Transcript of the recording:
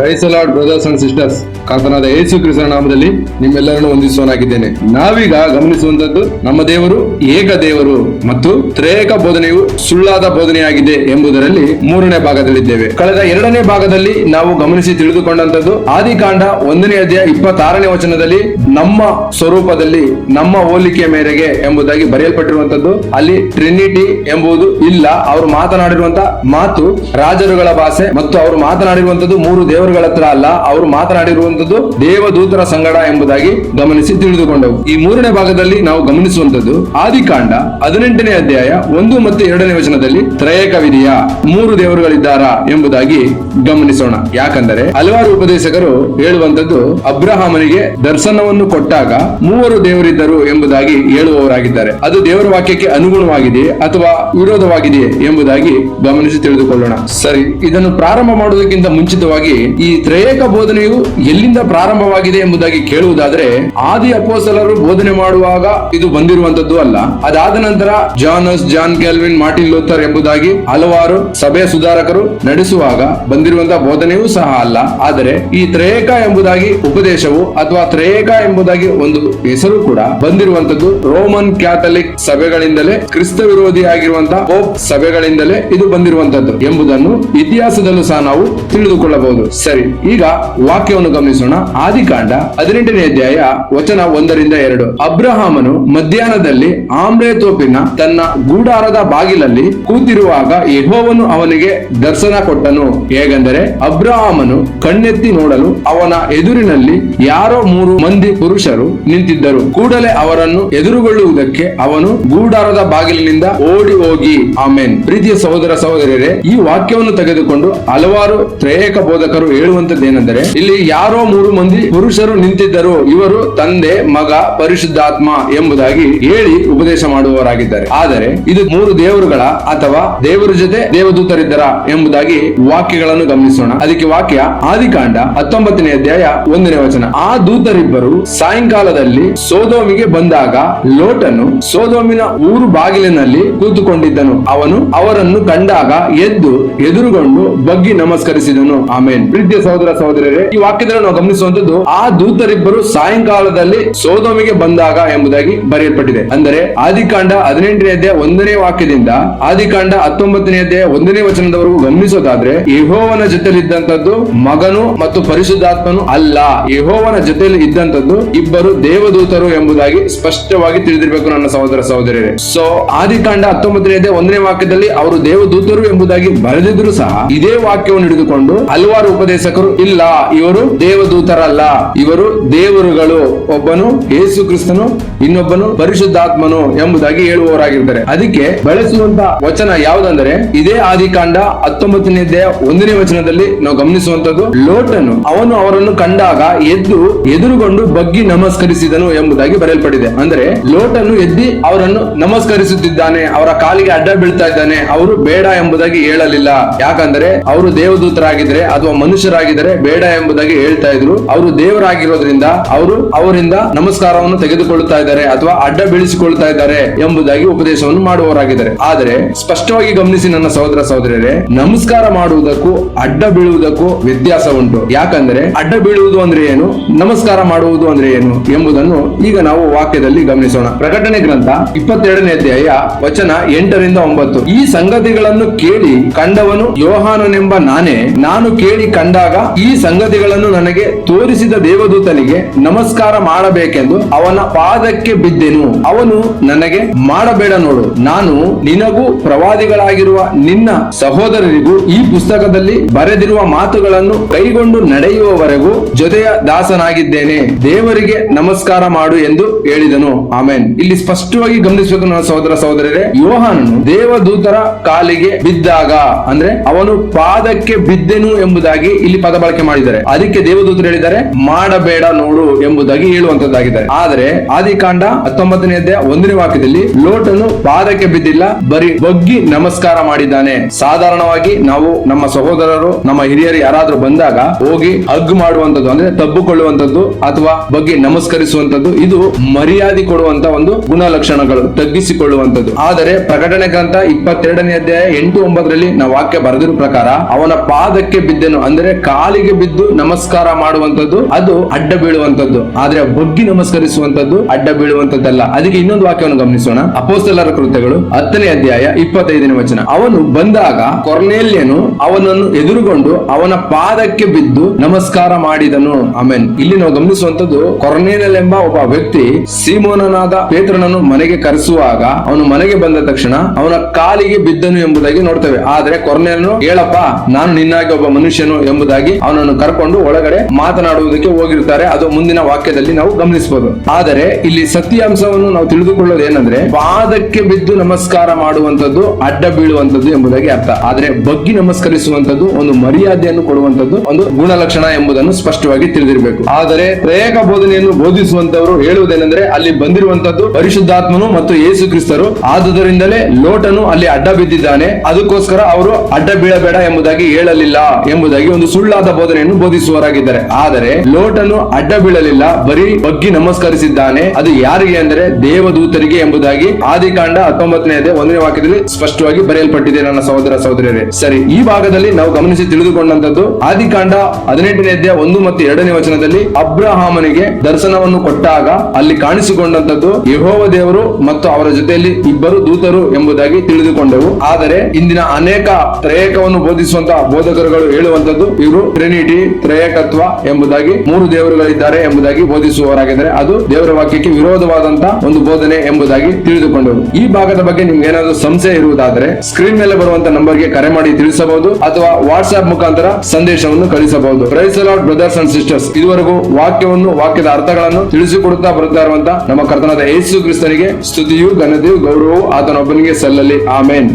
ಕ್ರೈಸಲಾಡ್ brothers and sisters ಕರ್ತನಾದ ಯೇಸು ಕ್ರಿಸ್ತನ ನಾಮದಲ್ಲಿ ನಿಮ್ಮೆಲ್ಲರನ್ನು ಹೊಂದಿಸುವನಾಗಿದ್ದೇನೆ ನಾವೀಗ ಗಮನಿಸುವಂತದ್ದು ನಮ್ಮ ದೇವರು ಏಕ ದೇವರು ಮತ್ತು ತ್ರೇಕ ಬೋಧನೆಯು ಸುಳ್ಳಾದ ಬೋಧನೆಯಾಗಿದೆ ಎಂಬುದರಲ್ಲಿ ಮೂರನೇ ಭಾಗದಲ್ಲಿದ್ದೇವೆ. ಕಳೆದ ಎರಡನೇ ಭಾಗದಲ್ಲಿ ನಾವು ಗಮನಿಸಿ ತಿಳಿದುಕೊಂಡಂತದ್ದು ಆದಿಕಾಂಡ ಒಂದನೇ ಅಧ್ಯಾಯ ಇಪ್ಪತ್ತಾರನೇ ವಚನದಲ್ಲಿ ನಮ್ಮ ಸ್ವರೂಪದಲ್ಲಿ ನಮ್ಮ ಹೋಲಿಕೆ ಮೇರೆಗೆ ಎಂಬುದಾಗಿ ಬರೆಯಲ್ಪಟ್ಟಿರುವಂತದ್ದು ಅಲ್ಲಿ ಟ್ರಿನಿಟಿ ಎಂಬುದು ಇಲ್ಲ, ಅವರು ಮಾತನಾಡಿರುವಂತ ಮಾತು ರಾಜರುಗಳ ಭಾಷೆ ಮತ್ತು ಅವರು ಮಾತನಾಡಿರುವಂತದ್ದು ಮೂರು ದೇವರುಗಳ ಹತ್ರ ಅಲ್ಲ, ಅವರು ದೇವದೂತರ ಸಂಗಡ ಎಂಬುದಾಗಿ ಗಮನಿಸಿ ತಿಳಿದುಕೊಂಡವು. ಈ ಮೂರನೇ ಭಾಗದಲ್ಲಿ ನಾವು ಗಮನಿಸುವಂತದ್ದು ಆದಿಕಾಂಡ ಹದಿನೆಂಟನೇ ಅಧ್ಯಾಯ ಒಂದು ಮತ್ತು ಎರಡನೇ ವಚನದಲ್ಲಿ ತ್ರಯಕವಿದೆಯಾ ಮೂರು ದೇವರುಗಳಿದ್ದಾರಾ ಎಂಬುದಾಗಿ ಗಮನಿಸೋಣ. ಯಾಕಂದರೆ ಹಲವಾರು ಉಪದೇಶಕರು ಹೇಳುವಂತದ್ದು ಅಬ್ರಹಾಮನಿಗೆ ದರ್ಶನವನ್ನು ಕೊಟ್ಟಾಗ ಮೂವರು ದೇವರಿದ್ದರು ಎಂಬುದಾಗಿ ಹೇಳುವವರಾಗಿದ್ದಾರೆ. ಅದು ದೇವರ ವಾಕ್ಯಕ್ಕೆ ಅನುಗುಣವಾಗಿದೆಯೇ ಅಥವಾ ವಿರೋಧವಾಗಿದೆಯೇ ಎಂಬುದಾಗಿ ಗಮನಿಸಿ ತಿಳಿದುಕೊಳ್ಳೋಣ. ಸರಿ, ಇದನ್ನು ಪ್ರಾರಂಭ ಮಾಡುವುದಕ್ಕಿಂತ ಮುಂಚಿತವಾಗಿ ಈ ತ್ರಯೇಕ ಬೋಧನೆಯು ಎಲ್ಲಿಂದ ಪ್ರಾರಂಭವಾಗಿದೆ ಎಂಬುದಾಗಿ ಕೇಳುವುದಾದ್ರೆ ಆದಿ ಅಪೋಸಲರು ಬೋಧನೆ ಮಾಡುವಾಗ ಇದು ಬಂದಿರುವಂತದ್ದು ಅಲ್ಲ. ಅದಾದ ನಂತರ Janus, John Calvin, Martin Luther ಎಂಬುದಾಗಿ ಹಲವಾರು ಸಭೆ ಸುಧಾರಕರು ನಡೆಸುವಾಗ ಬಂದಿರುವಂತಹ ಬೋಧನೆಯೂ ಸಹ ಅಲ್ಲ. ಆದರೆ ಈ ತ್ರಯೇಕ ಎಂಬುದಾಗಿ ಉಪದೇಶವು ಅಥವಾ ತ್ರಯೇಕ ಎಂಬುದಾಗಿ ಒಂದು ಹೆಸರು ಕೂಡ ಬಂದಿರುವಂತದ್ದು ರೋಮನ್ ಕ್ಯಾಥಲಿಕ್ ಸಭೆಗಳಿಂದಲೇ ಕ್ರಿಸ್ತ ವಿರೋಧಿಯಾಗಿರುವಂತಹ ಪೋಪ್ ಸಭೆಗಳಿಂದಲೇ ಇದು ಬಂದಿರುವಂತದ್ದು ಎಂಬುದನ್ನು ಇತಿಹಾಸದಲ್ಲೂ ಸಹ ನಾವು ತಿಳಿದುಕೊಳ್ಳಬಹುದು. ಸರಿ, ಈಗ ವಾಕ್ಯವನ್ನು ಗಮನಿಸೋಣ. ಆದಿಕಾಂಡ ಹದಿನೆಂಟನೇ ಅಧ್ಯಾಯ, ವಚನ ಒಂದರಿಂದ ಎರಡು. ಅಬ್ರಹಾಮನು ಮಧ್ಯಾಹ್ನದಲ್ಲಿ ಆಮ್ರೆ ತೋಪಿನ ತನ್ನ ಗೂಡಾರದ ಬಾಗಿಲಲ್ಲಿ ಕೂತಿರುವಾಗ ಯಹೋವನು ಅವನಿಗೆ ದರ್ಶನ ಕೊಟ್ಟನು. ಹೇಗೆಂದರೆ, ಅಬ್ರಹಾಮನು ಕಣ್ಣೆತ್ತಿ ನೋಡಲು ಅವನ ಎದುರಿನಲ್ಲಿ ಯಾರೋ ಮೂರು ಮಂದಿ ಪುರುಷರು ನಿಂತಿದ್ದರು. ಕೂಡಲೇ ಅವರನ್ನು ಎದುರುಗೊಳ್ಳುವುದಕ್ಕೆ ಅವನು ಗೂಡಾರದ ಬಾಗಿಲಿನಿಂದ ಓಡಿ ಹೋಗಿ. ಆಮೇನ್. ಪ್ರೀತಿಯ ಸಹೋದರ ಸಹೋದರಿಯರೇ, ಈ ವಾಕ್ಯವನ್ನು ತೆಗೆದುಕೊಂಡು ಹಲವಾರು ತ್ರೇಯಕ ಬೋಧಕರು ಹೇಳುವಂತದ್ದೇನೆಂದರೆ ಇಲ್ಲಿ ಯಾರೋ ಮೂರು ಮಂದಿ ಪುರುಷರು ನಿಂತಿದ್ದರು. ಇವರು ತಂದೆ, ಮಗ, ಪರಿಶುದ್ಧಾತ್ಮ ಎಂಬುದಾಗಿ ಹೇಳಿ ಉಪದೇಶ ಮಾಡುವವರಾಗಿದ್ದಾರೆ. ಆದರೆ ಇದು ಮೂರು ದೇವರುಗಳ ಅಥವಾ ದೇವರ ಜೊತೆ ದೇವದೂತರಿದ್ದರ ಎಂಬುದಾಗಿ ವಾಕ್ಯಗಳನ್ನು ಗಮನಿಸೋಣ. ಅದಕ್ಕೆ ವಾಕ್ಯ ಆದಿಕಾಂಡ ಹತ್ತೊಂಬತ್ತನೇ ಅಧ್ಯಾಯ ಒಂದನೇ ವಚನ. ಆ ದೂತರಿಬ್ಬರು ಸಾಯಂಕಾಲದಲ್ಲಿ ಸೋದೋಮಿಗೆ ಬಂದಾಗ ಲೋಟನು ಸೋದೋಮಿನ ಊರು ಬಾಗಿಲಿನಲ್ಲಿ ಕೂತುಕೊಂಡಿದ್ದನು. ಅವನು ಅವರನ್ನು ಕಂಡಾಗ ಎದ್ದು ಎದುರುಗೊಂಡು ಬಗ್ಗಿ ನಮಸ್ಕರಿಸಿದನು. ಆಮೇನ್. ಪ್ರೀತಿಯ ಸಹೋದರ ಸಹೋದರರೇ, ಈ ವಾಕ್ಯದಲ್ಲಿ ನಾವು ಗಮನಿಸುವಂತದ್ದು ಆ ದೂತರಿಬ್ಬರು ಸಾಯಂಕಾಲದಲ್ಲಿ ಸೋದೋಮಿಗೆ ಬಂದಾಗ ಎಂಬುದಾಗಿ ಬರೆಯಲ್ಪಟ್ಟಿದೆ. ಅಂದರೆ ಆದಿಕಾಂಡ ಹದಿನೆಂಟನೇ ಅಧ್ಯಾಯ ಒಂದನೇ ವಾಕ್ಯದಿಂದ ಆದಿಕಾಂಡ ಹತ್ತೊಂಬತ್ತನೇ ಅಧ್ಯಾಯ ಒಂದನೇ ವಚನದವರೆಗೂ ಗಮನಿಸೋದಾದ್ರೆ ಯೆಹೋವನ ಜೊತೆಲಿದ್ದಂತದ್ದು ಮಗನು ಮತ್ತು ಪರಿಶುದ್ಧಾತ್ಮನು ಅಲ್ಲ. ಯಹೋವನ ಜೊತೆಯಲ್ಲಿ ಇದ್ದಂತದ್ದು ಇಬ್ಬರು ದೇವದೂತರು ಎಂಬುದಾಗಿ ಸ್ಪಷ್ಟವಾಗಿ ತಿಳಿದಿರಬೇಕು ನನ್ನ ಸಹೋದರ ಸಹೋದರಿಯರೇ. ಸೊ ಆದಿಕಾಂಡ ಹತ್ತೊಂಬತ್ತನೇ ಅಧ್ಯಾಯ ಒಂದನೇ ವಾಕ್ಯದಲ್ಲಿ ಅವರು ದೇವದೂತರು ಎಂಬುದಾಗಿ ಬರೆದಿದ್ರು ಸಹ ಇದೇ ವಾಕ್ಯವನ್ನು ಹಿಡಿದುಕೊಂಡು ಹಲವಾರು ಉಪದೇಶಕರು ಇಲ್ಲ, ಇವರು ದೇವದೂತರಲ್ಲ, ಇವರು ದೇವರುಗಳು, ಒಬ್ಬನು ಯೇಸು ಕ್ರಿಸ್ತನು ಇನ್ನೊಬ್ಬನು ಪರಿಶುದ್ಧಾತ್ಮನು ಎಂಬುದಾಗಿ ಹೇಳುವವರಾಗಿರ್ತಾರೆ ಅದಕ್ಕೆ ಬಳಸುವಂತ ವಚನ ಯಾವುದಂದರೆ, ಇದೇ ಆದಿಕಾಂಡ ಹತ್ತೊಂಬತ್ತನೇ ಒಂದನೇ ವಚನದಲ್ಲಿ ನಾವು ಗಮನಿಸುವಂತದ್ದು ಲೋಟನು ಅವನು ಅವರನ್ನು ಕಂಡಾಗ ಎದ್ದು ಎದುರುಗೊಂಡು ಬಗ್ಗಿ ನಮಸ್ಕರಿಸಿದನು ಎಂಬುದಾಗಿ ಬರೆಯಲ್ಪಟ್ಟಿದೆ ಅಂದ್ರೆ, ಲೋಟನು ಎದ್ದಿ ಅವರನ್ನು ನಮಸ್ಕರಿಸುತ್ತಿದ್ದಾನೆ, ಅವರ ಕಾಲಿಗೆ ಅಡ್ಡ ಬೀಳ್ತಾ ಇದ್ದಾನೆ, ಅವರು ಬೇಡ ಎಂಬುದಾಗಿ ಹೇಳಲಿಲ್ಲ. ಯಾಕಂದ್ರೆ, ಅವರು ದೇವದೂತರಾಗಿದ್ರೆ ಅಥವಾ ಮನುಷ್ಯರಾಗಿದ್ದರೆ ಬೇಡ ಎಂಬುದಾಗಿ ಹೇಳ್ತಾ ಇದ್ರು, ಅವರು ದೇವರಾಗಿರೋದ್ರಿಂದ ಅವರು ಅವರಿಂದ ನಮಸ್ಕಾರವನ್ನು ತೆಗೆದುಕೊಳ್ಳುತ್ತಾ ಇದ್ದಾರೆ ಅಥವಾ ಅಡ್ಡ ಬೀಳಿಸಿಕೊಳ್ತಾ ಇದ್ದಾರೆ ಎಂಬುದಾಗಿ ಉಪದೇಶವನ್ನು ಮಾಡುವವರಾಗಿದ್ದಾರೆ. ಆದರೆ ಸ್ಪಷ್ಟವಾಗಿ ಗಮನಿಸಿ ನನ್ನ ಸಹೋದರ ಸಹೋದರರೇ ನಮಸ್ಕಾರ ಮಾಡುವುದಕ್ಕೂ ಅಡ್ಡ ಬೀಳುವುದಕ್ಕೂ ವ್ಯತ್ಯಾಸ ಉಂಟು. ಯಾಕಂದ್ರೆ ಅಡ್ಡ ಬೀಳುವುದು ಅಂದ್ರೆ ಏನು? ನಮಸ್ಕಾರ ಮಾಡುವುದು ಅಂದ್ರೆ ಏನು ಎಂಬುದನ್ನು ಈಗ ನಾವು ವಾಕ್ಯದಲ್ಲಿ ಗಮನಿಸೋಣ. ಪ್ರಕಟಣೆ ಗ್ರಂಥ ಇಪ್ಪತ್ತೆರಡನೇ ಅಧ್ಯಾಯ ವಚನ ಎಂಟರಿಂದ ಒಂಬತ್ತು. ಈ ಸಂಗತಿಗಳನ್ನು ಕೇಳಿ ಕಂಡವನು ಯೋಹಾನನೆಂಬ ನಾನೇ. ನಾನು ಕೇಳಿ ಕಂಡಾಗ ಈ ಸಂಗತಿಗಳನ್ನು ನನಗೆ ತೋರಿಸಿದ ದೇವದೂತನಿಗೆ ನಮಸ್ಕಾರ ಮಾಡಬೇಕೆಂದು ಅವನ ಪಾದಕ್ಕೆ ಬಿದ್ದೆನು. ಅವನು ನನಗೆ, ಮಾಡಬೇಡ ನೋಡು, ನಾನು ನಿನಗೂ ಪ್ರವಾದಿಗಳಾಗಿರುವ ನಿನ್ನ ಸಹೋದರರಿಗೂ ಈ ಪುಸ್ತಕದಲ್ಲಿ ಬರೆದಿರುವ ಮಾತುಗಳನ್ನು ಕೈಗೊಂಡು ನಡೆಯುವವರೆಗೂ ಜೊತೆಯ ದಾಸನಾಗಿದ್ದೇನೆ. ದೇವರಿಗೆ ನಮಸ್ಕಾರ ಮಾಡು ಎಂದು ಹೇಳಿದನು. ಆಮೇನ್. ಇಲ್ಲಿ ಸ್ಪಷ್ಟವಾಗಿ ಗಮನಿಸಬೇಕು ನನ್ನ ಸಹೋದರ ಸಹೋದರರೇ, ಯೋಹಾನನು ದೇವದೂತರ ಕಾಲಿಗೆ ಬಿದ್ದಾಗ, ಅಂದ್ರೆ ಅವನು ಪಾದಕ್ಕೆ ಬಿದ್ದೆನು ಎಂಬುದಾಗಿ ಇಲ್ಲಿ ಪದ ಬಳಕೆ ಮಾಡಿದ್ದಾರೆ. ಅದಕ್ಕೆ ದೇವದೂತ ದೇವದೂತರು ಹೇಳಿದ್ದಾರೆ, ಮಾಡಬೇಡ ನೋಡು ಎಂಬುದಾಗಿ ಹೇಳುವಂತದ್ದಾಗಿದೆ. ಆದರೆ ಆದಿಕಾಂಡ ಹತ್ತೊಂಬತ್ತನೇ ಅಧ್ಯಾಯ ಒಂದನೇ ವಾಕ್ಯದಲ್ಲಿ ಲೋಟನು ಪಾದಕ್ಕೆ ಬಿದ್ದಿಲ್ಲ, ಬರೀ ಬಗ್ಗಿ ನಮಸ್ಕಾರ ಮಾಡಿದ್ದಾನೆ. ಸಾಧಾರಣವಾಗಿ ನಾವು ನಮ್ಮ ಸಹೋದರರು, ನಮ್ಮ ಹಿರಿಯರು ಯಾರಾದರೂ ಬಂದಾಗ ಹೋಗಿ ಹಗ್ ಮಾಡುವಂತದ್ದು ಅಂದ್ರೆ ತಬ್ಬುಕೊಳ್ಳುವಂತದ್ದು ಅಥವಾ ಬಗ್ಗೆ ನಮಸ್ಕರಿಸುವಂತದ್ದು ಇದು ಮರ್ಯಾದೆ ಕೊಡುವಂತ ಒಂದು ಗುಣಲಕ್ಷಣಗಳು ತಗ್ಗಿಸಿಕೊಳ್ಳುವಂತದ್ದು ಆದರೆ ಪ್ರಕಟಣೆ ಗ್ರಂಥ ಇಪ್ಪತ್ತೆರಡನೇ ಅಧ್ಯಾಯ ಎಂಟು ಒಂಬತ್ತರಲ್ಲಿ ನಾವು ವಾಕ್ಯ ಬರೆದಿರೋ ಪ್ರಕಾರ, ಅವನ ಪಾದಕ್ಕೆ ಬಿದ್ದೆನು, ಅಂದ್ರೆ ಕಾಲಿಗೆ ಬಿದ್ದು ನಮಸ್ಕಾರ ಮಾಡುವಂತದ್ದು ಅದು ಅಡ್ಡ ಬೀಳುವಂತದ್ದು ಆದ್ರೆ ಬಗ್ಗಿ ನಮಸ್ಕರಿಸುವಂತದ್ದು ಅಡ್ಡ ಬೀಳುವಂತದ್ದಲ್ಲ ಅದಕ್ಕೆ ಇನ್ನೊಂದು ವಾಕ್ಯವನ್ನು ಗಮನಿಸೋಣ. ಅಪೋಸ್ತಲರ ಕೃತ್ಯಗಳು ಹತ್ತನೇ ಅಧ್ಯಾಯ ಇಪ್ಪತ್ತೈದನೇ ವಚನ. ಅವನು ಬಂದಾಗ ಕೊರ್ನೇಲ್ಯನು ಅವನನ್ನು ಎದುರುಗೊಂಡು ಅವನ ಪಾದಕ್ಕೆ ಬಿದ್ದು ನಮಸ್ಕಾರ ಮಾಡಿದನು. ಆಮೇನ್. ಇಲ್ಲಿ ನಾವು ಗಮನಿಸುವಂತದ್ದು ಕೊರ್ನೇಲ್ ಎಂಬ ಒಬ್ಬ ವ್ಯಕ್ತಿ ಸೀಮೋನನಾದ ಪೇತ್ರನನ್ನು ಮನೆಗೆ ಕರೆಸುವಾಗ ಅವನು ಮನೆಗೆ ಬಂದ ತಕ್ಷಣ ಅವನ ಕಾಲಿಗೆ ಬಿದ್ದನು ಎಂಬುದಾಗಿ ನೋಡ್ತೇವೆ. ಆದ್ರೆ ಕೊರ್ನೇಲ್ನು ಹೇಳಪ್ಪ, ನಾನು ನಿನ್ನಾಗಿ ಒಬ್ಬ ಮನುಷ್ಯನು ಎಂಬುದಾಗಿ ಅವನನ್ನು ಕರ್ಕೊಂಡು ಒಳಗಡೆ ಮಾತನಾಡುವುದಕ್ಕೆ ಹೋಗಿರ್ತಾರೆ ಅದು ಮುಂದಿನ ವಾಕ್ಯದಲ್ಲಿ ನಾವು ಗಮನಿಸಬಹುದು. ಆದರೆ ಇಲ್ಲಿ ಸತ್ಯಾಂಶವನ್ನು ನಾವು ತಿಳಿದುಕೊಳ್ಳೋದು ಏನಂದ್ರೆ, ಪಾದಕ್ಕೆ ಬಿದ್ದು ನಮಸ್ಕಾರ ಮಾಡುವಂತದ್ದು ಅಡ್ಡ ಬೀಳುವಂತದ್ದು ಎಂಬುದಾಗಿ ಅರ್ಥ. ಆದ್ರೆ ಬಗ್ಗಿ ನಮಸ್ಕರಿಸುವಂತದ್ದು ಒಂದು ಮರ್ಯಾದೆಯನ್ನು ಕೊಡುವಂತದ್ದು ಒಂದು ಗುಣಲಕ್ಷಣ ಎಂಬುದನ್ನು ಸ್ಪಷ್ಟವಾಗಿ ತಿಳಿದಿರಬೇಕು. ಆದರೆ ತ್ರೇಕ ಬೋಧನೆಯನ್ನು ಬೋಧಿಸುವಂತವರು ಹೇಳುವುದೇನೆಂದ್ರೆ, ಅಲ್ಲಿ ಬಂದಿರುವಂತದ್ದು ಪರಿಶುದ್ಧಾತ್ಮನು ಮತ್ತು ಯೇಸು ಕ್ರಿಸ್ತರು. ಆದುದರಿಂದಲೇ ಲೋಟನು ಅಲ್ಲಿ ಅಡ್ಡ ಬಿದ್ದಿದ್ದಾನೆ. ಅದಕ್ಕೋಸ್ಕರ ಅವರು ಅಡ್ಡ ಬೀಳಬೇಡ ಎಂಬುದಾಗಿ ಹೇಳಲಿಲ್ಲ ಎಂಬುದಾಗಿ ಒಂದು ಸುಳ್ಳಾದ ಬೋಧನೆಯನ್ನು ಬೋಧಿಸುವವರಾಗಿದ್ದಾರೆ ಆದರೆ ಲೋಟನು ಅಡ್ಡ ಬೀಳಲಿಲ್ಲ. ಬರೀ ಬಗ್ಗಿ ನಮಸ್ಕರಿಸಿದ್ದಾನೆ. ಅದು ಯಾರಿಗೆ ಅಂದರೆ ದೇವದೂತರಿಗೆ ಎಂಬುದಾಗಿ ಆದಿಕಾಂಡ ಹತ್ತೊಂಬತ್ತನೇ ಅಧ್ಯಾಯ ಒಂದನೇ ವಾಕ್ಯದಲ್ಲಿ ಸ್ಪಷ್ಟವಾಗಿ ಬರೆಯಲ್ಪಟ್ಟಿದೆ ನನ್ನ ಸಹೋದರ ಸಹೋದರಿಯರೇ. ಸರಿ, ಈ ಭಾಗದಲ್ಲಿ ನಾವು ಗಮನಿಸಿ ತಿಳಿದುಕೊಂಡಂತದ್ದು ಆದಿಕಾಂಡ ಹದಿನೆಂಟನೇ ಅಧ್ಯಾಯ ಒಂದು ಮತ್ತು ಎರಡನೇ ವಚನದಲ್ಲಿ ಅಬ್ರಹಾಮನಿಗೆ ದರ್ಶನವನ್ನು ಕೊಟ್ಟಾಗ ಅಲ್ಲಿ ಕಾಣಿಸಿಕೊಂಡಂತದ್ದು ಯಹೋವ ದೇವರು ಮತ್ತು ಅವರ ಜೊತೆಯಲ್ಲಿ ಇಬ್ಬರು ದೂತರು ಎಂಬುದಾಗಿ ತಿಳಿದುಕೊಂಡೆವು. ಆದರೆ ಇಂದಿನ ಅನೇಕ ತ್ರಯಕವನ್ನು ಬೋಧಿಸುವಂತಹ ಬೋಧಕರುಗಳು ಹೇಳುವಂತದ್ದು ಇವರು ಟ್ರಿನಿಟಿ, ತ್ರಯಕತ್ವ ಎಂಬುದಾಗಿ ಮೂರು ದೇವರುಗಳಿದ್ದಾರೆ ಎಂಬುದಾಗಿ ಬೋಧಿಸುವವರಾಗಿದ್ದಾರೆ. ಅದು ದೇವರ ವಾಕ್ಯಕ್ಕೆ ವಿರೋಧವಾದಂತಹ ಒಂದು ಬೋಧನೆ ಎಂಬುದಾಗಿ ತಿಳಿದುಕೊಂಡರು ಈ ಭಾಗದ ಬಗ್ಗೆ ನಿಮ್ಗೆ ಏನಾದರೂ ಸಂಶಯ ಇರುವುದಾದರೆ ಸ್ಕ್ರೀನ್ ಮೇಲೆ ಬರುವಂತ ನಂಬರ್ಗೆ ಕರೆ ಮಾಡಿ ತಿಳಿಸಬಹುದು ಅಥವಾ ವಾಟ್ಸ್ಆಪ್ ಮುಖಾಂತರ ಸಂದೇಶವನ್ನು ಕಳಿಸಬಹುದು. ಪ್ರೈಸಲಾಡ್ ಬ್ರದರ್ಸ್ ಅಂಡ್ ಸಿಸ್ಟರ್ಸ್ ಇದುವರೆಗೂ ವಾಕ್ಯವನ್ನು, ವಾಕ್ಯದ ಅರ್ಥಗಳನ್ನು ತಿಳಿಸಿಕೊಡುತ್ತಾ ಬರುತ್ತಾ ಇರುವಂತ ನಮ್ಮ ಕರ್ತನಾದ ಯೇಸು ಕ್ರಿಸ್ತನಿಗೆ ಸ್ತುತಿಯು ಘನತೆಯು ಗೌರವವು ಆತನೊಬ್ಬನಿಗೆ ಸಲ್ಲಲಿ. ಆಮೇನ್.